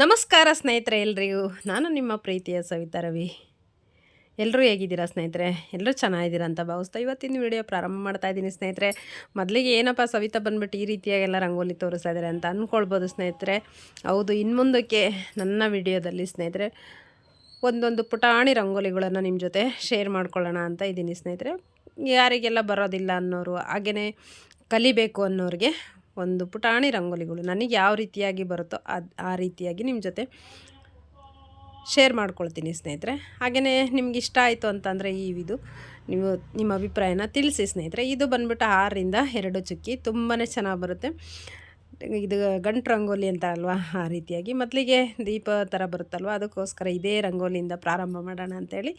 ನಮಸ್ಕಾರ ಸ್ನೇಹಿತರೆ ಎಲ್ರಿಗೂ. ನಾನು ನಿಮ್ಮ ಪ್ರೀತಿಯ ಸವಿತಾ ರವಿ. ಎಲ್ಲರೂ ಹೇಗಿದ್ದೀರಾ ಸ್ನೇಹಿತರೆ? ಎಲ್ಲರೂ ಚೆನ್ನಾಗಿದ್ದೀರಾ ಅಂತ ಭಾವಿಸ್ತಾ ಇವತ್ತಿನ ವಿಡಿಯೋ ಪ್ರಾರಂಭ ಮಾಡ್ತಾ ಇದ್ದೀನಿ ಸ್ನೇಹಿತರೆ. ಮೊದಲಿಗೆ ಏನಪ್ಪ ಸವಿತಾ ಬಂದ್ಬಿಟ್ಟು ಈ ರೀತಿಯಾಗೆಲ್ಲ ರಂಗೋಲಿ ತೋರಿಸ್ತಾ ಇದ್ದಾರೆ ಅಂತ ಅಂದ್ಕೊಳ್ಬೋದು ಸ್ನೇಹಿತರೆ. ಹೌದು ಇನ್ನು ಮುಂದಕ್ಕೆ ನನ್ನ ವಿಡಿಯೋದಲ್ಲಿ ಸ್ನೇಹಿತರೆ, ಒಂದೊಂದು ಪುಟಾಣಿ ರಂಗೋಲಿಗಳನ್ನು ನಿಮ್ಮ ಜೊತೆ ಶೇರ್ ಮಾಡ್ಕೊಳ್ಳೋಣ ಅಂತ ಇದ್ದೀನಿ ಸ್ನೇಹಿತರೆ. ಯಾರಿಗೆಲ್ಲ ಬರೋದಿಲ್ಲ ಅನ್ನೋರು ಹಾಗೆಯೇ ಕಲಿಬೇಕು ಅನ್ನೋರಿಗೆ ಒಂದು ಪುಟಾಣಿ ರಂಗೋಲಿಗಳು ನನಗೆ ಯಾವ ರೀತಿಯಾಗಿ ಬರುತ್ತೋ ಅದು ಆ ರೀತಿಯಾಗಿ ನಿಮ್ಮ ಜೊತೆ ಶೇರ್ ಮಾಡ್ಕೊಳ್ತೀನಿ ಸ್ನೇಹಿತರೆ. ಹಾಗೆಯೇ ನಿಮ್ಗೆ ಇಷ್ಟ ಆಯಿತು ಅಂತಂದರೆ ಈ ಇದು ನೀವು ನಿಮ್ಮ ಅಭಿಪ್ರಾಯನ ತಿಳಿಸಿ ಸ್ನೇಹಿತರೆ. ಇದು ಬಂದುಬಿಟ್ಟು ಆರರಿಂದ ಎರಡು ಚುಕ್ಕಿ ತುಂಬಾ ಚೆನ್ನಾಗಿ ಬರುತ್ತೆ. ಇದು ಗಂಟು ರಂಗೋಲಿ ಅಂತ ಅಲ್ವಾ? ಆ ರೀತಿಯಾಗಿ. ಮೊದಲಿಗೆ ದೀಪ ಥರ ಬರುತ್ತಲ್ವ? ಅದಕ್ಕೋಸ್ಕರ ಇದೇ ರಂಗೋಲಿಯಿಂದ ಪ್ರಾರಂಭ ಮಾಡೋಣ ಅಂತೇಳಿ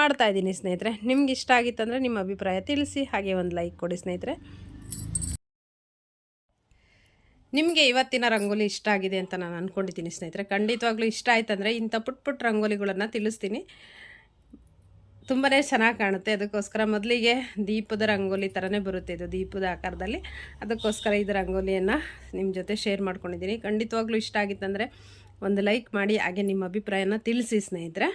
ಮಾಡ್ತಾಯಿದ್ದೀನಿ ಸ್ನೇಹಿತರೆ. ನಿಮ್ಗೆ ಇಷ್ಟ ಆಗಿತ್ತಂದರೆ ನಿಮ್ಮ ಅಭಿಪ್ರಾಯ ತಿಳಿಸಿ, ಹಾಗೆ ಒಂದು ಲೈಕ್ ಕೊಡಿ ಸ್ನೇಹಿತರೆ. ನಿಮಗೆ ಇವತ್ತಿನ ರಂಗೋಲಿ ಇಷ್ಟ ಆಗಿದೆ ಅಂತ ನಾನು ಅಂದ್ಕೊಂಡಿದ್ದೀನಿ ಸ್ನೇಹಿತರೆ. ಖಂಡಿತವಾಗ್ಲೂ ಇಷ್ಟ ಆಯ್ತಂದರೆ ಇಂಥ ಪುಟ್ ಪುಟ್ ರಂಗೋಲಿಗಳನ್ನು ತಿಳಿಸ್ತೀನಿ. ತುಂಬಾ ಚೆನ್ನಾಗಿ ಕಾಣುತ್ತೆ. ಅದಕ್ಕೋಸ್ಕರ ಮೊದಲಿಗೆ ದೀಪದ ರಂಗೋಲಿ ಥರನೇ ಬರುತ್ತೆ ಇದು, ದೀಪದ ಆಕಾರದಲ್ಲಿ. ಅದಕ್ಕೋಸ್ಕರ ಇದು ರಂಗೋಲಿಯನ್ನು ನಿಮ್ಮ ಜೊತೆ ಶೇರ್ ಮಾಡ್ಕೊಂಡಿದ್ದೀನಿ. ಖಂಡಿತವಾಗ್ಲೂ ಇಷ್ಟ ಆಗಿತ್ತಂದರೆ ಒಂದು ಲೈಕ್ ಮಾಡಿ, ಹಾಗೆ ನಿಮ್ಮ ಅಭಿಪ್ರಾಯನ ತಿಳಿಸಿ ಸ್ನೇಹಿತರೆ.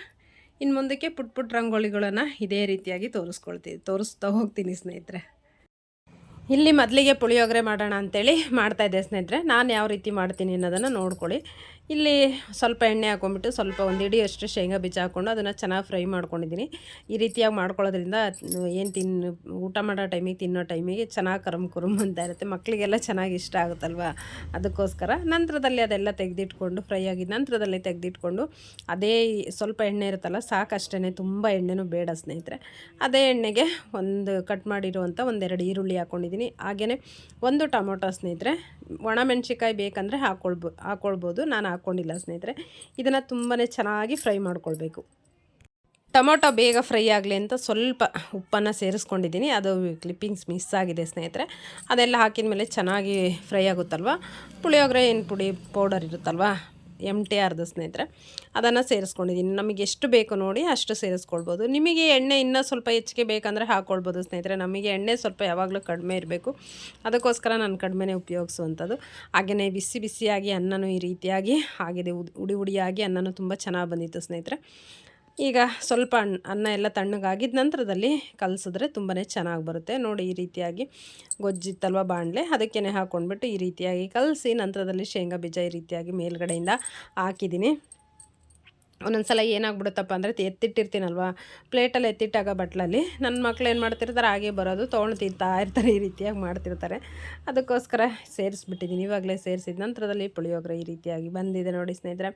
ಇನ್ನು ಮುಂದಕ್ಕೆ ಪುಟ್ ಪುಟ್ ರಂಗೋಲಿಗಳನ್ನು ಇದೇ ರೀತಿಯಾಗಿ ತೋರಿಸ್ಕೊಳ್ತೀವಿ ತೋರಿಸ್ತಾ ಹೋಗ್ತೀನಿ ಸ್ನೇಹಿತರೆ. ಇಲ್ಲಿ ಮೊದಲಿಗೆ ಪುಳಿಯೋಗರೆ ಮಾಡೋಣ ಅಂಥೇಳಿ ಮಾಡ್ತಾಯಿದ್ದೆ ಸ್ನೇಹಿತರೆ. ನಾನು ಯಾವ ರೀತಿ ಮಾಡ್ತೀನಿ ಅನ್ನೋದನ್ನು ನೋಡ್ಕೊಳ್ಳಿ. ಇಲ್ಲಿ ಸ್ವಲ್ಪ ಎಣ್ಣೆ ಹಾಕೊಂಡ್ಬಿಟ್ಟು ಸ್ವಲ್ಪ ಒಂದು ಇಡಿಯಷ್ಟು ಶೇಂಗಾ ಬೀಜ ಹಾಕ್ಕೊಂಡು ಅದನ್ನು ಚೆನ್ನಾಗಿ ಫ್ರೈ ಮಾಡ್ಕೊಂಡಿದ್ದೀನಿ. ಈ ರೀತಿಯಾಗಿ ಮಾಡ್ಕೊಳ್ಳೋದ್ರಿಂದ ಏನು ತಿನ್ನು ಊಟ ಮಾಡೋ ಟೈಮಿಗೆ ತಿನ್ನೋ ಟೈಮಿಗೆ ಚೆನ್ನಾಗಿ ಕರಮ್ ಕುರುಮ್ ಅಂತ ಇರುತ್ತೆ. ಮಕ್ಕಳಿಗೆಲ್ಲ ಚೆನ್ನಾಗಿ ಇಷ್ಟ ಆಗುತ್ತಲ್ವ? ಅದಕ್ಕೋಸ್ಕರ ನಂತರದಲ್ಲಿ ಅದೆಲ್ಲ ತೆಗೆದಿಟ್ಕೊಂಡು ಫ್ರೈ ಆಗಿದ ನಂತರದಲ್ಲಿ ತೆಗೆದಿಟ್ಕೊಂಡು ಅದೇ ಸ್ವಲ್ಪ ಎಣ್ಣೆ ಇರುತ್ತಲ್ಲ ಸಾಕಷ್ಟೇ ತುಂಬ ಎಣ್ಣೆನೂ ಬೇಡ ಸ್ನೇಹಿತರೆ. ಅದೇ ಎಣ್ಣೆಗೆ ಒಂದು ಕಟ್ ಮಾಡಿರುವಂಥ ಒಂದೆರಡು ಈರುಳ್ಳಿ ಹಾಕ್ಕೊಂಡಿದ್ದೀನಿ ಹಾಗೆಯೇ ಒಂದು ಟೊಮೊಟೊ ಸ್ನೇಹಿತರೆ ಒಣಮೆಣ್ಸಿಕಾಯಿ ಬೇಕಂದರೆ ಹಾಕ್ಕೊಳ್ಬೋ ಹಾಕ್ಕೊಳ್ಬೋದು ನಾನು ಹಾಕ್ಕೊಂಡಿಲ್ಲ ಸ್ನೇಹಿತರೆ. ಇದನ್ನು ತುಂಬಾ ಚೆನ್ನಾಗಿ ಫ್ರೈ ಮಾಡ್ಕೊಳ್ಬೇಕು. ಟೊಮೊಟೊ ಬೇಗ ಫ್ರೈ ಆಗಲಿ ಅಂತ ಸ್ವಲ್ಪ ಉಪ್ಪನ್ನು ಸೇರಿಸ್ಕೊಂಡಿದ್ದೀನಿ. ಅದು ಕ್ಲಿಪ್ಪಿಂಗ್ಸ್ ಮಿಸ್ ಆಗಿದೆ ಸ್ನೇಹಿತರೆ. ಅದೆಲ್ಲ ಹಾಕಿದ ಮೇಲೆ ಚೆನ್ನಾಗಿ ಫ್ರೈ ಆಗುತ್ತಲ್ವ? ಪುಳಿಯೋಗರೆ ಏನು ಪುಡಿ ಪೌಡರ್ ಇರುತ್ತಲ್ವ? ಎಂ ಟಿ ಆರ್ದು ಸ್ನೇಹಿತರೆ, ಅದನ್ನು ಸೇರಿಸ್ಕೊಂಡಿದ್ದೀನಿ ನಮಗೆ ಎಷ್ಟು ಬೇಕು ನೋಡಿ ಅಷ್ಟು ಸೇರಿಸ್ಕೊಳ್ಬೋದು. ನಿಮಗೆ ಎಣ್ಣೆ ಇನ್ನೂ ಸ್ವಲ್ಪ ಹೆಚ್ಚಿಗೆ ಬೇಕಂದರೆ ಹಾಕ್ಕೊಳ್ಬೋದು ಸ್ನೇಹಿತರೆ. ನಮಗೆ ಎಣ್ಣೆ ಸ್ವಲ್ಪ ಯಾವಾಗಲೂ ಕಡಿಮೆ ಇರಬೇಕು. ಅದಕ್ಕೋಸ್ಕರ ನಾನು ಕಡಿಮೆನೇ ಉಪಯೋಗಿಸುವಂಥದ್ದು. ಹಾಗೆಯೇ ಬಿಸಿ ಬಿಸಿಯಾಗಿ ಅನ್ನನೂ ಈ ರೀತಿಯಾಗಿ ಆಗಿದೆ ಉಡಿ ಉಡಿಯಾಗಿ ಅನ್ನನೂ ತುಂಬ ಚೆನ್ನಾಗಿ ಬಂದಿತ್ತು ಸ್ನೇಹಿತರೆ. ಈಗ ಸ್ವಲ್ಪ ಅನ್ನ ಎಲ್ಲ ತಣ್ಣಗಾಗಿದ್ದ ನಂತರದಲ್ಲಿ ಕಲಸಿದ್ರೆ ತುಂಬಾ ಚೆನ್ನಾಗಿ ಬರುತ್ತೆ. ನೋಡಿ ಈ ರೀತಿಯಾಗಿ ಗೊಜ್ಜಿತ್ತಲ್ವ ಬಾಣಲೆ ಅದಕ್ಕೇ ಹಾಕ್ಕೊಂಡ್ಬಿಟ್ಟು ಈ ರೀತಿಯಾಗಿ ಕಲಸಿ ನಂತರದಲ್ಲಿ ಶೇಂಗಾ ಬೀಜ ಈ ರೀತಿಯಾಗಿ ಮೇಲ್ಗಡೆಯಿಂದ ಹಾಕಿದ್ದೀನಿ. ಒಂದೊಂದು ಸಲ ಏನಾಗ್ಬಿಡುತ್ತಪ್ಪ ಅಂದರೆ ಎತ್ತಿಟ್ಟಿರ್ತೀನಲ್ವ? ಪ್ಲೇಟಲ್ಲಿ ಎತ್ತಿಟ್ಟಾಗ ಬಟ್ಲಲ್ಲಿ. ನನ್ನ ಮಕ್ಳು ಏನು ಮಾಡ್ತಿರ್ತಾರೆ, ಹಾಗೆ ಬರೋದು ತೊಗೊಂಡು ತಿಂತಾ ಇರ್ತಾರೆ, ಈ ರೀತಿಯಾಗಿ ಮಾಡ್ತಿರ್ತಾರೆ. ಅದಕ್ಕೋಸ್ಕರ ಸೇರಿಸ್ಬಿಟ್ಟಿದ್ದೀನಿ ಇವಾಗಲೇ ಸೇರಿಸಿದ ನಂತರದಲ್ಲಿ ಪುಳಿಯೋಗರೆ ಈ ರೀತಿಯಾಗಿ ಬಂದಿದೆ ನೋಡಿ ಸ್ನೇಹಿತರೆ.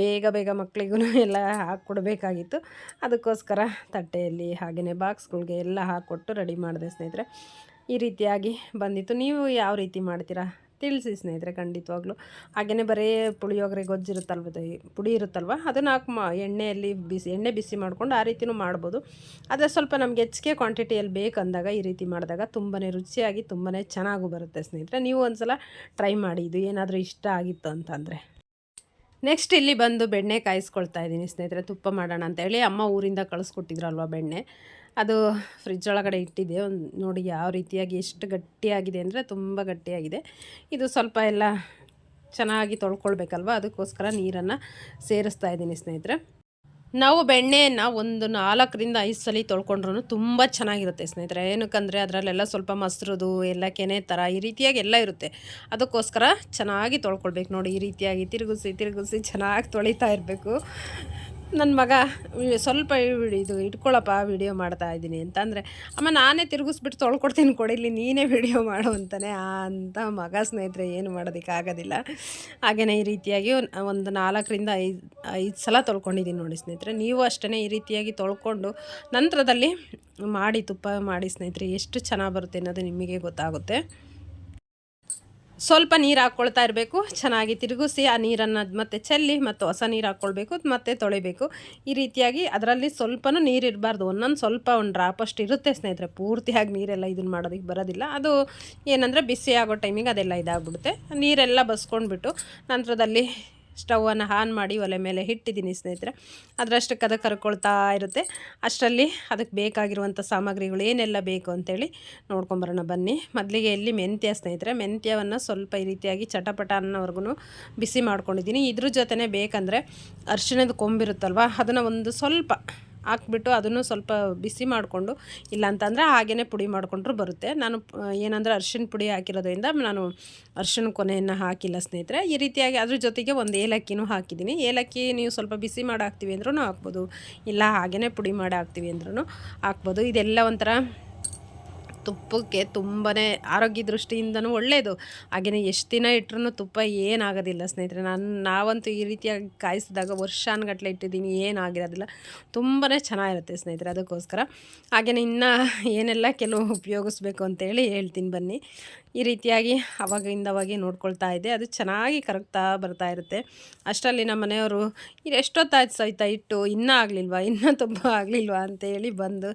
ಬೇಗ ಬೇಗ ಮಕ್ಕಳಿಗೂ ಎಲ್ಲ ಹಾಕ್ಕೊಡ್ಬೇಕಾಗಿತ್ತು. ಅದಕ್ಕೋಸ್ಕರ ತಟ್ಟೆಯಲ್ಲಿ ಹಾಗೆಯೇ ಬಾಕ್ಸ್ಗಳಿಗೆ ಎಲ್ಲ ಹಾಕ್ಕೊಟ್ಟು ರೆಡಿ ಮಾಡಿದೆ ಸ್ನೇಹಿತರೆ. ಈ ರೀತಿಯಾಗಿ ಬಂದಿತ್ತು. ನೀವು ಯಾವ ರೀತಿ ಮಾಡ್ತೀರಾ? ತಿಳಿಸಿ ಸ್ನೇಹಿತರೆ ಖಂಡಿತವಾಗ್ಲೂ. ಹಾಗೆಯೇ ಬರೀ ಪುಳಿಯೋಗರೆ ಗೊಜ್ಜಿರುತ್ತಲ್ವ ಪುಡಿ ಇರುತ್ತಲ್ವ? ಅದನ್ನು ಹಾಕಿ ಮಾ, ಎಣ್ಣೆಯಲ್ಲಿ ಬಿಸಿ, ಎಣ್ಣೆ ಬಿಸಿ ಮಾಡಿಕೊಂಡು ಆ ರೀತಿಯೂ ಮಾಡ್ಬೋದು. ಅದೇ ಸ್ವಲ್ಪ ನಮಗೆ ಹೆಚ್ಚಿಗೆ ಕ್ವಾಂಟಿಟಿಯಲ್ಲಿ ಬೇಕಂದಾಗ ಈ ರೀತಿ ಮಾಡಿದಾಗ ತುಂಬಾ ರುಚಿಯಾಗಿ ತುಂಬಾ ಚೆನ್ನಾಗೂ ಬರುತ್ತೆ ಸ್ನೇಹಿತರೆ. ನೀವು ಒಂದು ಸಲ ಟ್ರೈ ಮಾಡಿ, ಇದು ಏನಾದರೂ ಇಷ್ಟ ಆಗಿತ್ತು ಅಂತಂದರೆ. ನೆಕ್ಸ್ಟ್ ಇಲ್ಲಿ ಬಂದು ಬೆಣ್ಣೆ ಕಾಯಿಸ್ಕೊಳ್ತಾ ಇದ್ದೀನಿ ಸ್ನೇಹಿತರೆ. ತುಪ್ಪ ಮಾಡೋಣ ಅಂತೇಳಿ ಅಮ್ಮ ಊರಿಂದ ಕಳಿಸ್ಕೊಟ್ಟಿದ್ರಲ್ವ ಬೆಣ್ಣೆ. ಅದು ಫ್ರಿಜ್ ಒಳಗಡೆ ಇಟ್ಟಿದ್ದೆ ಒಂದು ನೋಡಿ ಯಾವ ರೀತಿಯಾಗಿ ಎಷ್ಟು ಗಟ್ಟಿಯಾಗಿದೆ ಅಂದರೆ ತುಂಬ ಗಟ್ಟಿಯಾಗಿದೆ. ಇದು ಸ್ವಲ್ಪ ಎಲ್ಲ ಚೆನ್ನಾಗಿ ತೊಳ್ಕೊಳ್ಬೇಕಲ್ವ? ಅದಕ್ಕೋಸ್ಕರ ನೀರನ್ನು ಸೇರಿಸ್ತಾ ಇದ್ದೀನಿ ಸ್ನೇಹಿತರೆ. ನಾವು ಬೆಣ್ಣೆಯನ್ನು ಒಂದು ನಾಲ್ಕರಿಂದ ಐದು ಸಲ ತೊಳ್ಕೊಂಡ್ರೂ ತುಂಬ ಚೆನ್ನಾಗಿರುತ್ತೆ ಸ್ನೇಹಿತರೆ. ಏನಕ್ಕಂದರೆ ಅದರಲ್ಲೆಲ್ಲ ಸ್ವಲ್ಪ ಮೊಸರುದು, ಎಲ್ಲ ಕೆನೆ ಥರ ಈ ರೀತಿಯಾಗಿ ಎಲ್ಲ ಇರುತ್ತೆ. ಅದಕ್ಕೋಸ್ಕರ ಚೆನ್ನಾಗಿ ತೊಳ್ಕೊಳ್ಬೇಕು. ನೋಡಿ ಈ ರೀತಿಯಾಗಿ ತಿರುಗಿಸಿ ತಿರುಗಿಸಿ ಚೆನ್ನಾಗಿ ತೊಳಿತಾ ಇರಬೇಕು. ನನ್ನ ಮಗ ಸ್ವಲ್ಪ ಇದು ಇಟ್ಕೊಳ್ಳಪ್ಪ ವಿಡಿಯೋ ಮಾಡ್ತಾ ಇದ್ದೀನಿ ಅಂತಂದರೆ, ಅಮ್ಮ, ನಾನೇ ತಿರುಗಿಸ್ಬಿಟ್ಟು ತೊಳ್ಕೊಡ್ತೀನಿ ಕೊಡಿಲಿ ನೀನೇ ವಿಡಿಯೋ ಮಾಡು ಅಂತಾನೆ. ಅಂತ ಮಗ ಸ್ನೇಹಿತರೆ, ಏನು ಮಾಡೋದಕ್ಕಾಗೋದಿಲ್ಲ ಹಾಗೆಯೇ ಈ ರೀತಿಯಾಗಿ ಒಂದು ನಾಲ್ಕರಿಂದ ಐದು ಐದು ಸಲ ತೊಳ್ಕೊಂಡಿದ್ದೀನಿ ನೋಡಿ ಸ್ನೇಹಿತರೆ. ನೀವು ಅಷ್ಟೇ ಈ ರೀತಿಯಾಗಿ ತೊಳ್ಕೊಂಡು, ನಂತರದಲ್ಲಿ ಮಾಡಿ ತುಪ್ಪ ಮಾಡಿ ಸ್ನೇಹಿತರೆ, ಎಷ್ಟು ಚೆನ್ನಾಗಿ ಬರುತ್ತೆ ಅನ್ನೋದು ನಿಮಗೆ ಗೊತ್ತಾಗುತ್ತೆ. ಸ್ವಲ್ಪ ನೀರು ಹಾಕ್ಕೊಳ್ತಾ ಇರಬೇಕು. ಚೆನ್ನಾಗಿ ತಿರುಗಿಸಿ ಆ ನೀರನ್ನು ಮತ್ತೆ ಚೆಲ್ಲಿ ಮತ್ತು ಹೊಸ ನೀರು ಹಾಕ್ಕೊಳ್ಬೇಕು ಮತ್ತೆ ತೊಳಿಬೇಕು. ಈ ರೀತಿಯಾಗಿ ಅದರಲ್ಲಿ ಸ್ವಲ್ಪನೂ ನೀರು ಇರಬಾರ್ದು. ಒಂದೊಂದು ಸ್ವಲ್ಪ ಒಂದು ಡ್ರಾಪಷ್ಟು ಇರುತ್ತೆ ಸ್ನೇಹಿತರೆ. ಪೂರ್ತಿಯಾಗಿ ನೀರೆಲ್ಲ ಇದನ್ನು ಮಾಡೋದಕ್ಕೆ ಬರೋದಿಲ್ಲ. ಅದು ಏನಂದರೆ ಬಿಸಿ ಆಗೋ ಟೈಮಿಗೆ ಅದೆಲ್ಲ ಇದಾಗ್ಬಿಡುತ್ತೆ. ನೀರೆಲ್ಲ ಬಸ್ಕೊಂಡ್ಬಿಟ್ಟು ನಂತರದಲ್ಲಿ ಸ್ಟವನ್ನು ಆನ್ ಮಾಡಿ ಒಲೆ ಮೇಲೆ ಇಟ್ಟಿದ್ದೀನಿ ಸ್ನೇಹಿತರೆ. ಅದರಷ್ಟಕ್ಕೆ ಅದು ಕರ್ಕೊಳ್ತಾ ಇರುತ್ತೆ. ಅಷ್ಟರಲ್ಲಿ ಅದಕ್ಕೆ ಬೇಕಾಗಿರುವಂಥ ಸಾಮಗ್ರಿಗಳು ಏನೆಲ್ಲ ಬೇಕು ಅಂತೇಳಿ ನೋಡ್ಕೊಂಬರೋಣ ಬನ್ನಿ. ಮೊದಲಿಗೆ ಇಲ್ಲಿ ಮೆಂತ್ಯ ಸ್ನೇಹಿತರೆ. ಮೆಂತ್ಯವನ್ನು ಸ್ವಲ್ಪ ಈ ರೀತಿಯಾಗಿ ಚಟಪಟ ಅನ್ನೋವರೆಗೂ ಬಿಸಿ ಮಾಡ್ಕೊಂಡಿದ್ದೀನಿ. ಇದ್ರ ಜೊತೆನೇ ಬೇಕಂದರೆ ಅರಿಶಿಣದ ಕೊಂಬಿರುತ್ತಲ್ವ, ಅದನ್ನು ಒಂದು ಸ್ವಲ್ಪ ಹಾಕ್ಬಿಟ್ಟು ಅದನ್ನು ಸ್ವಲ್ಪ ಬಿಸಿ ಮಾಡಿಕೊಂಡು, ಇಲ್ಲಾಂತಂದರೆ ಹಾಗೇ ಪುಡಿ ಮಾಡಿಕೊಂಡ್ರೂ ಬರುತ್ತೆ. ನಾನು ಏನಂದರೆ ಅರ್ಶಿನ ಪುಡಿ ಹಾಕಿರೋದ್ರಿಂದ ನಾನು ಅರ್ಶಿನ ಕೊನೆಯನ್ನು ಹಾಕಿಲ್ಲ ಸ್ನೇಹಿತರೆ. ಈ ರೀತಿಯಾಗಿ ಅದ್ರ ಜೊತೆಗೆ ಒಂದು ಏಲಕ್ಕಿನೂ ಹಾಕಿದ್ದೀನಿ. ಏಲಕ್ಕಿ ನೀವು ಸ್ವಲ್ಪ ಬಿಸಿ ಮಾಡಿ ಹಾಕ್ತೀವಿ ಅಂದ್ರೂ ಹಾಕ್ಬೋದು. ಇಲ್ಲ ಹಾಗೇ ಪುಡಿ ಮಾಡಿ ಹಾಕ್ತೀವಿ ಅಂದ್ರೂ ಹಾಕ್ಬೋದು. ಇದೆಲ್ಲ ಒಂಥರ ತುಪ್ಪಕ್ಕೆ ತುಂಬಾ ಆರೋಗ್ಯ ದೃಷ್ಟಿಯಿಂದನೂ ಒಳ್ಳೆಯದು ಹಾಗೆಯೇ ಎಷ್ಟು ದಿನ ಇಟ್ಟರೂ ತುಪ್ಪ ಏನಾಗೋದಿಲ್ಲ ಸ್ನೇಹಿತರೆ. ನಾನು, ನಾವಂತೂ ಈ ರೀತಿಯಾಗಿ ಕಾಯಿಸಿದಾಗ ವರ್ಷಾನುಗಟ್ಟಲೆ ಇಟ್ಟಿದ್ದೀನಿ, ಏನಾಗಿರೋದಿಲ್ಲ. ತುಂಬಾ ಚೆನ್ನಾಗಿರುತ್ತೆ ಸ್ನೇಹಿತರೆ ಅದಕ್ಕೋಸ್ಕರ. ಹಾಗೆಯೇ ಇನ್ನು ಏನೆಲ್ಲ ಕೆಲವು ಉಪಯೋಗಿಸ್ಬೇಕು ಅಂತೇಳಿ ಹೇಳ್ತೀನಿ ಬನ್ನಿ. ಈ ರೀತಿಯಾಗಿ ಅವಾಗಿಂದ ಅವಾಗಿ ನೋಡ್ಕೊಳ್ತಾ ಇದೆ. ಅದು ಚೆನ್ನಾಗಿ ಕರಗ್ತಾ ಬರ್ತಾ ಇರುತ್ತೆ. ಅಷ್ಟರಲ್ಲಿ ನಮ್ಮ ಮನೆಯವರು ಇದು ಎಷ್ಟೊತ್ತಾಯ್ತು ಸಹಿತ ಇಟ್ಟು ಇನ್ನೂ ಆಗಲಿಲ್ವಾ, ಇನ್ನೂ ತುಂಬ ಆಗಲಿಲ್ವಾ? ಅಂತೇಳಿ ಬಂದು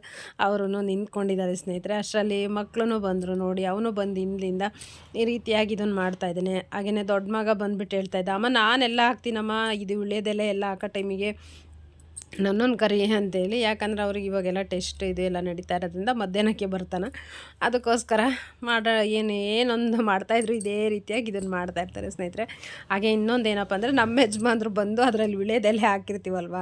ಅವರು ನಿಂತ್ಕೊಂಡಿದ್ದಾರೆ ಸ್ನೇಹಿತರೆ. ಅಷ್ಟರಲ್ಲಿ ಮಕ್ಕಳು ಬಂದರು ನೋಡಿ, ಅವನು ಬಂದು ಇಲ್ಲಿಂದ ಈ ರೀತಿಯಾಗಿ ಇದನ್ನು ಮಾಡ್ತಾ ಇದ್ದಾನೆ. ಹಾಗೆಯೇ ದೊಡ್ಡ ಮಗ ಬಂದುಬಿಟ್ಟು ಹೇಳ್ತಾ ಇದ್ದ, ಅಮ್ಮ, ನಾನೆಲ್ಲ ಹಾಕ್ತೀನಮ್ಮ, ಇದು ಉಳಿಯೋದೆಲ್ಲ ಎಲ್ಲ ಹಾಕೋ ಟೈಮಿಗೆ ನನ್ನನ್ನು ಕರಿ ಅಂತೇಳಿ. ಯಾಕಂದ್ರೆ ಅವ್ರಿಗೆ ಇವಾಗೆಲ್ಲ ಟೆಸ್ಟ್ ಇದು ಎಲ್ಲ ನಡೀತಾ ಇರೋದ್ರಿಂದ ಮಧ್ಯಾಹ್ನಕ್ಕೆ ಬರ್ತಾನೆ. ಅದಕ್ಕೋಸ್ಕರ ಮಾಡ, ಏನು, ಏನೊಂದು ಮಾಡ್ತಾಯಿದ್ರು ಇದೇ ರೀತಿಯಾಗಿ ಇದನ್ನು ಮಾಡ್ತಾ ಇರ್ತಾರೆ ಸ್ನೇಹಿತರೆ. ಹಾಗೆ ಇನ್ನೊಂದು ಏನಪ್ಪ ಅಂದರೆ ನಮ್ಮ ಯಜಮಾನ್ರು ಬಂದು ಅದರಲ್ಲಿ ವಿಳೆದೆಲೆ ಹಾಕಿರ್ತೀವಲ್ವ?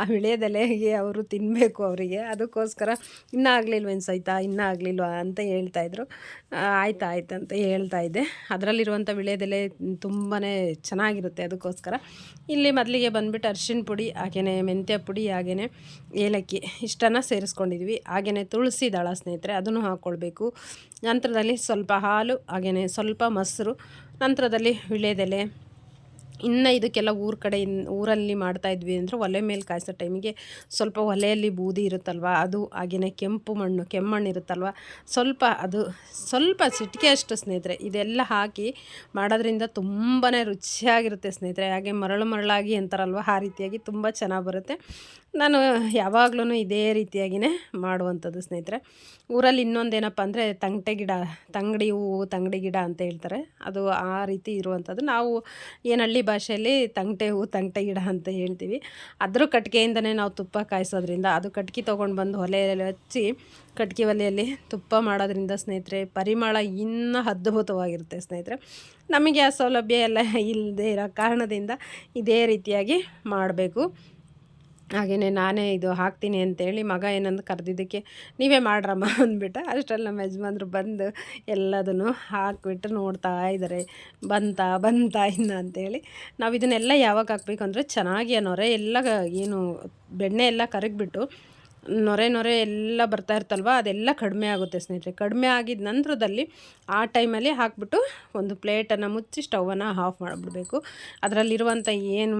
ಆ ವಿಳೆದೆಲೆಗೆ ಅವರು ತಿನ್ನಬೇಕು ಅವರಿಗೆ. ಅದಕ್ಕೋಸ್ಕರ ಇನ್ನೂ ಆಗಲಿಲ್ವೇನು ಸಹಿತ ಇನ್ನೂ ಆಗಲಿಲ್ವಾ ಅಂತ ಹೇಳ್ತಾಯಿದ್ರು ಆಯ್ತು ಆಯ್ತು ಅಂತ ಹೇಳ್ತಾ ಇದ್ದೆ. ಅದರಲ್ಲಿರುವಂಥ ವಿಳೆದೆಲೆ ತುಂಬಾ ಚೆನ್ನಾಗಿರುತ್ತೆ ಅದಕ್ಕೋಸ್ಕರ. ಇಲ್ಲಿ ಮೊದಲಿಗೆ ಬಂದುಬಿಟ್ಟು ಅರ್ಶಿಣ ಪುಡಿ ಹಾಗೆಯೇ ಮೆಂತ್ಯ ಪುಡಿ ಹಾಗೆಯೇ ಏಲಕ್ಕಿ ಇಷ್ಟನ್ನು ಸೇರಿಸ್ಕೊಂಡಿದ್ವಿ. ಹಾಗೆಯೇ ತುಳಸಿ ದಳ ಸ್ನೇಹಿತರೆ, ಅದನ್ನು ಹಾಕ್ಕೊಳ್ಬೇಕು ನಂತರದಲ್ಲಿ ಸ್ವಲ್ಪ ಹಾಲು ಹಾಗೆಯೇ ಸ್ವಲ್ಪ ಮೊಸರು, ನಂತರದಲ್ಲಿ ವಿಳೆದೆಲೆ ಇನ್ನು ಇದಕ್ಕೆಲ್ಲ ಊರ ಕಡೆ ಊರಲ್ಲಿ ಮಾಡ್ತಾಯಿದ್ವಿ ಅಂದರೆ ಒಲೆ ಮೇಲೆ ಕಾಯಿಸೋ ಟೈಮಿಗೆ ಸ್ವಲ್ಪ ಒಲೆಯಲ್ಲಿ ಬೂದಿ ಇರುತ್ತಲ್ವ, ಅದು ಹಾಗೆಯೇ ಕೆಂಪು ಮಣ್ಣು ಕೆಮ್ಮಣ್ಣು ಇರುತ್ತಲ್ವ, ಸ್ವಲ್ಪ ಅದು ಸ್ವಲ್ಪ ಸಿಟಿಕೆ ಅಷ್ಟು ಸ್ನೇಹಿತರೆ, ಇದೆಲ್ಲ ಹಾಕಿ ಮಾಡೋದ್ರಿಂದ ತುಂಬಾ ರುಚಿಯಾಗಿರುತ್ತೆ ಸ್ನೇಹಿತರೆ, ಹಾಗೆ ಮರಳು ಮರಳಾಗಿ ಅಂತಾರಲ್ವ, ಆ ರೀತಿಯಾಗಿ ತುಂಬ ಚೆನ್ನಾಗಿ ಬರುತ್ತೆ. ನಾನು ಯಾವಾಗ್ಲೂ ಇದೇ ರೀತಿಯಾಗಿಯೇ ಮಾಡುವಂಥದ್ದು ಸ್ನೇಹಿತರೆ. ಊರಲ್ಲಿ ಇನ್ನೊಂದೇನಪ್ಪ ಅಂದರೆ ತಂಗಟೆ ಗಿಡ, ತಂಗಡಿ ಹೂವು, ತಂಗಡಿ ಗಿಡ ಅಂತ ಹೇಳ್ತಾರೆ, ಅದು ಆ ರೀತಿ ಇರುವಂಥದ್ದು. ನಾವು ಏನು ಹಳ್ಳಿ ಭಾಷೆಯಲ್ಲಿ ತಂಗಟೆ ಹೂ, ತಂಗಟೆ ಗಿಡ ಅಂತ ಹೇಳ್ತೀವಿ. ಅದ್ರ ಕಟ್ಟಿಗೆಯಿಂದನೇ ನಾವು ತುಪ್ಪ ಕಾಯಿಸೋದ್ರಿಂದ ಅದು ಕಟ್ಗೆ ತೊಗೊಂಡು ಬಂದು ಒಲೆಯಲ್ಲಿ ಹಚ್ಚಿ ಕಟ್ಗೆ ಒಲೆಯಲ್ಲಿ ತುಪ್ಪ ಮಾಡೋದ್ರಿಂದ ಸ್ನೇಹಿತರೆ ಪರಿಮಳ ಇನ್ನೂ ಅದ್ಭುತವಾಗಿರುತ್ತೆ ಸ್ನೇಹಿತರೆ. ನಮಗೆ ಆ ಸೌಲಭ್ಯ ಎಲ್ಲ ಇಲ್ಲದೆ ಇರೋ ಕಾರಣದಿಂದ ಇದೇ ರೀತಿಯಾಗಿ ಮಾಡಬೇಕು. ಹಾಗೆಯೇ ನಾನೇ ಇದು ಹಾಕ್ತೀನಿ ಅಂತೇಳಿ ಮಗ ಏನಂದು ಕರೆದಿದ್ದಕ್ಕೆ ನೀವೇ ಮಾಡ್ರಮ್ಮ ಅಂದ್ಬಿಟ್ಟು ಅಷ್ಟರಲ್ಲಿ ನಮ್ಮ ಯಜಮಾನ್ರು ಬಂದು ಎಲ್ಲದನ್ನು ಹಾಕಿಬಿಟ್ಟು ನೋಡ್ತಾ ಇದ್ದಾರೆ. ಬಂತ ಬಂತ, ಇನ್ನ ಅಂತೇಳಿ. ನಾವು ಇದನ್ನೆಲ್ಲ ಯಾವಾಗ ಹಾಕ್ಬೇಕು ಅಂದರೆ ಚೆನ್ನಾಗಿ ನೊರೆ ಎಲ್ಲ ಏನು ಬೆಣ್ಣೆ ಎಲ್ಲ ಕರಗಿಬಿಟ್ಟು ನೊರೆ ನೊರೆ ಎಲ್ಲ ಬರ್ತಾ ಇರ್ತಲ್ವ ಅದೆಲ್ಲ ಕಡಿಮೆ ಆಗುತ್ತೆ ಸ್ನೇಹಿತರೆ. ಕಡಿಮೆ ಆಗಿದ ನಂತರದಲ್ಲಿ ಆ ಟೈಮಲ್ಲಿ ಹಾಕ್ಬಿಟ್ಟು ಒಂದು ಪ್ಲೇಟನ್ನು ಮುಚ್ಚಿ ಸ್ಟವನ್ನು ಆಫ್ ಮಾಡಿಬಿಡ್ಬೇಕು. ಅದರಲ್ಲಿರುವಂಥ ಏನು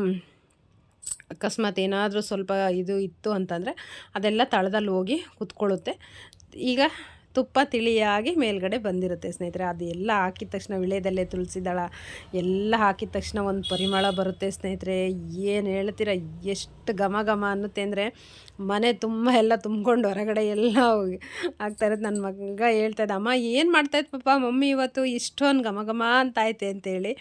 ಅಕಸ್ಮಾತ್ ಏನಾದರೂ ಸ್ವಲ್ಪ ಇದು ಇತ್ತು ಅಂತಂದರೆ ಅದೆಲ್ಲ ತಳದಲ್ಲಿ ಹೋಗಿ ಕುತ್ಕೊಳ್ಳುತ್ತೆ. ಈಗ ತುಪ್ಪ ತಿಳಿಯಾಗಿ ಮೇಲ್ಗಡೆ ಬಂದಿರುತ್ತೆ ಸ್ನೇಹಿತರೆ. ಅದು ಎಲ್ಲ ಹಾಕಿದ ತಕ್ಷಣ ವಿಳೆದಲ್ಲೇ ತುಳಸಿ ದಳ ಎಲ್ಲ ಹಾಕಿದ ತಕ್ಷಣ ಒಂದು ಪರಿಮಳ ಬರುತ್ತೆ ಸ್ನೇಹಿತರೆ. ಏನು ಹೇಳ್ತೀರ, ಎಷ್ಟು ಘಮ ಘಮ ಅನ್ನುತ್ತೆ ಅಂದರೆ ಮನೆ ತುಂಬ ಎಲ್ಲ ತುಂಬ್ಕೊಂಡು ಹೊರಗಡೆ ಎಲ್ಲ ಆಗ್ತಾ ಇರೋದು. ನನ್ನ ಮಗ ಹೇಳ್ತಾ ಇದ್ದ, ಅಮ್ಮ, ಏನು ಮಾಡ್ತಾಯಿತ್ತು ಪಾಪ? ಮಮ್ಮಿ ಇವತ್ತು ಇಷ್ಟೊಂದು ಘಮ ಘಮ ಅಂತಾಯ್ತೆ ಅಂತೇಳಿ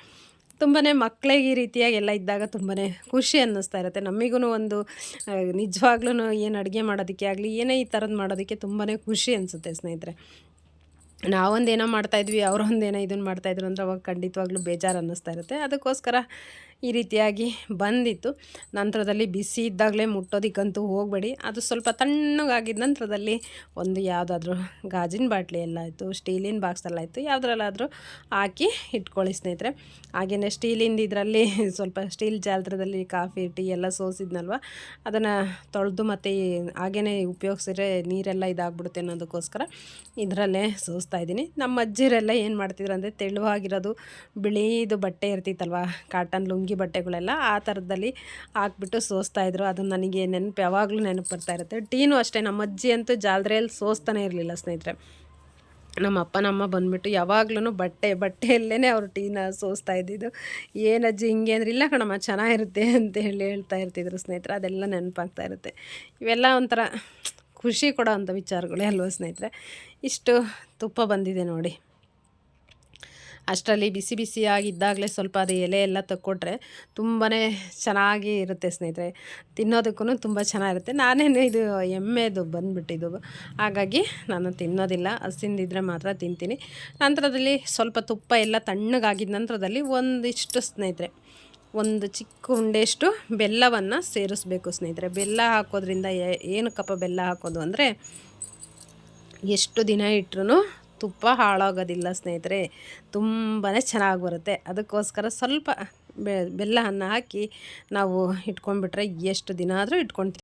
ತುಂಬಾ ಮಕ್ಕಳಿಗೆ ಈ ರೀತಿಯಾಗಿ ಎಲ್ಲ ಇದ್ದಾಗ ತುಂಬಾ ಖುಷಿ ಅನ್ನಿಸ್ತಾ ಇರುತ್ತೆ. ನಮಗೂ ಒಂದು ನಿಜವಾಗ್ಲೂ ಏನು ಅಡುಗೆ ಮಾಡೋದಕ್ಕೆ ಆಗಲಿ, ಏನೇ ಈ ಥರದ್ದು ಮಾಡೋದಕ್ಕೆ ತುಂಬಾ ಖುಷಿ ಅನಿಸುತ್ತೆ ಸ್ನೇಹಿತರೆ. ನಾವೊಂದೇನೋ ಮಾಡ್ತಾಯಿದ್ವಿ, ಅವರೊಂದೇನೋ ಇದನ್ನು ಮಾಡ್ತಾಯಿದ್ರು ಅಂದ್ರೆ ಅವಾಗ ಖಂಡಿತವಾಗ್ಲೂ ಬೇಜಾರು ಅನ್ನಿಸ್ತಾ ಇರುತ್ತೆ. ಅದಕ್ಕೋಸ್ಕರ ಈ ರೀತಿಯಾಗಿ ಬಂದಿತ್ತು. ನಂತರದಲ್ಲಿ ಬಿಸಿ ಇದ್ದಾಗಲೇ ಮುಟ್ಟೋದಕ್ಕಂತೂ ಹೋಗಬೇಡಿ. ಅದು ಸ್ವಲ್ಪ ತಣ್ಣಗಾಗಿದ್ದ ನಂತರದಲ್ಲಿ ಒಂದು ಯಾವುದಾದ್ರೂ ಗಾಜಿನ ಬಾಟ್ಲಿ ಎಲ್ಲ ಆಯಿತು ಸ್ಟೀಲಿನ ಬಾಕ್ಸಲ್ಲಾಯಿತು, ಯಾವುದ್ರಲ್ಲಾದರೂ ಹಾಕಿ ಇಟ್ಕೊಳ್ಳಿ ಸ್ನೇಹಿತರೆ. ಹಾಗೆಯೇ ಸ್ಟೀಲಿಂದ ಇದರಲ್ಲಿ ಸ್ವಲ್ಪ ಸ್ಟೀಲ್ ಜಾಲತ್ರದಲ್ಲಿ ಕಾಫಿ, ಟೀ ಎಲ್ಲ ಸೋಸಿದ್ನಲ್ವ? ಅದನ್ನು ತೊಳೆದು ಮತ್ತು ಹಾಗೆಯೇ ಉಪಯೋಗಿಸಿದ್ರೆ ನೀರೆಲ್ಲ ಇದಾಗ್ಬಿಡುತ್ತೆ ಅನ್ನೋದಕ್ಕೋಸ್ಕರ ಇದರಲ್ಲೇ ಸೋಸ್ತಾ ಇದ್ದೀನಿ. ನಮ್ಮ ಅಜ್ಜಿರೆಲ್ಲ ಏನು ಮಾಡ್ತಿದ್ರು ಅಂದರೆ ತೆಳುವಾಗಿರೋದು ಬಿಳಿದು ಬಟ್ಟೆ ಇರ್ತಿತ್ತಲ್ವ ಕಾಟನ್ ಲುಂಗಿ ಬಟ್ಟೆಗಳೆಲ್ಲ ಆ ಥರದಲ್ಲಿ ಹಾಕ್ಬಿಟ್ಟು ಸೋಸ್ತಾ ಇದ್ರು. ಅದು ನನಗೆ ನೆನಪು ಯಾವಾಗಲೂ ನೆನಪು ಬರ್ತಾ ಇರುತ್ತೆ. ಟೀನು ಅಷ್ಟೇ, ನಮ್ಮ ಅಜ್ಜಿ ಅಂತೂ ಜಾಲ್ರೆಯಲ್ಲಿ ಸೋಸ್ತಾನೆ ಇರಲಿಲ್ಲ ಸ್ನೇಹಿತರೆ. ನಮ್ಮ ಅಪ್ಪ ನಮ್ಮ ಬಂದ್ಬಿಟ್ಟು ಯಾವಾಗ್ಲೂ ಬಟ್ಟೆ ಬಟ್ಟೆಯಲ್ಲೇ ಅವರು ಟೀನ ಸೋಸ್ತಾ ಇದ್ದಿದ್ದು. ಏನಜ್ಜಿ ಹಿಂಗೆ ಅಂದ್ರೆ, ಇಲ್ಲ ಕಣಮ್ಮ, ಚೆನ್ನಾಗಿರುತ್ತೆ ಅಂತ ಹೇಳಿ ಹೇಳ್ತಾ ಇರ್ತಿದ್ರು ಸ್ನೇಹಿತರೆ. ಅದೆಲ್ಲ ನೆನಪಾಗ್ತಾ ಇರುತ್ತೆ. ಇವೆಲ್ಲ ಒಂಥರ ಖುಷಿ ಕೊಡೋ ಅಂಥ ವಿಚಾರಗಳೇ ಅಲ್ವ ಸ್ನೇಹಿತರೆ. ಇಷ್ಟು ತುಪ್ಪ ಬಂದಿದೆ ನೋಡಿ. ಅಷ್ಟರಲ್ಲಿ ಬಿಸಿ ಬಿಸಿಯಾಗಿದ್ದಾಗಲೇ ಸ್ವಲ್ಪ ಅದು ಎಲೆ ಎಲ್ಲ ತಕ್ಕೊಟ್ರೆ ತುಂಬಾ ಚೆನ್ನಾಗಿ ಇರುತ್ತೆ ಸ್ನೇಹಿತರೆ. ತಿನ್ನೋದಕ್ಕೂ ತುಂಬ ಚೆನ್ನಾಗಿರುತ್ತೆ. ನಾನೇನು ಇದು ಎಮ್ಮೆದು ಬಂದುಬಿಟ್ಟಿದ್ದು. ಹಾಗಾಗಿ ನಾನು ತಿನ್ನೋದಿಲ್ಲ. ಹಸಿಂದಿದ್ರೆ ಮಾತ್ರ ತಿಂತೀನಿ. ನಂತರದಲ್ಲಿ ಸ್ವಲ್ಪ ತುಪ್ಪ ಎಲ್ಲ ತಣ್ಣಗಾಗಿದ್ದ ನಂತರದಲ್ಲಿ ಒಂದಿಷ್ಟು ಸ್ನೇಹಿತರೆ, ಒಂದು ಚಿಕ್ಕ ಉಂಡೆಯಷ್ಟು ಬೆಲ್ಲವನ್ನು ಸೇರಿಸ್ಬೇಕು ಸ್ನೇಹಿತರೆ. ಬೆಲ್ಲ ಹಾಕೋದ್ರಿಂದ ಏನಕ್ಕಪ್ಪ ಬೆಲ್ಲ ಹಾಕೋದು ಅಂದರೆ ಎಷ್ಟು ದಿನ ಇಟ್ಟರು ತುಪ್ಪ ಹಾಳಾಗೋದಿಲ್ಲ ಸ್ನೇಹಿತರೆ. ತುಂಬಾ ಚೆನ್ನಾಗಿ ಬರುತ್ತೆ. ಅದಕ್ಕೋಸ್ಕರ ಸ್ವಲ್ಪ ಬೆಲ್ಲವನ್ನು ಹಾಕಿ ನಾವು ಇಟ್ಕೊಂಡ್ಬಿಟ್ರೆ ಎಷ್ಟು ದಿನ ಆದರೂ ಇಟ್ಕೊಳ್ತೀವಿ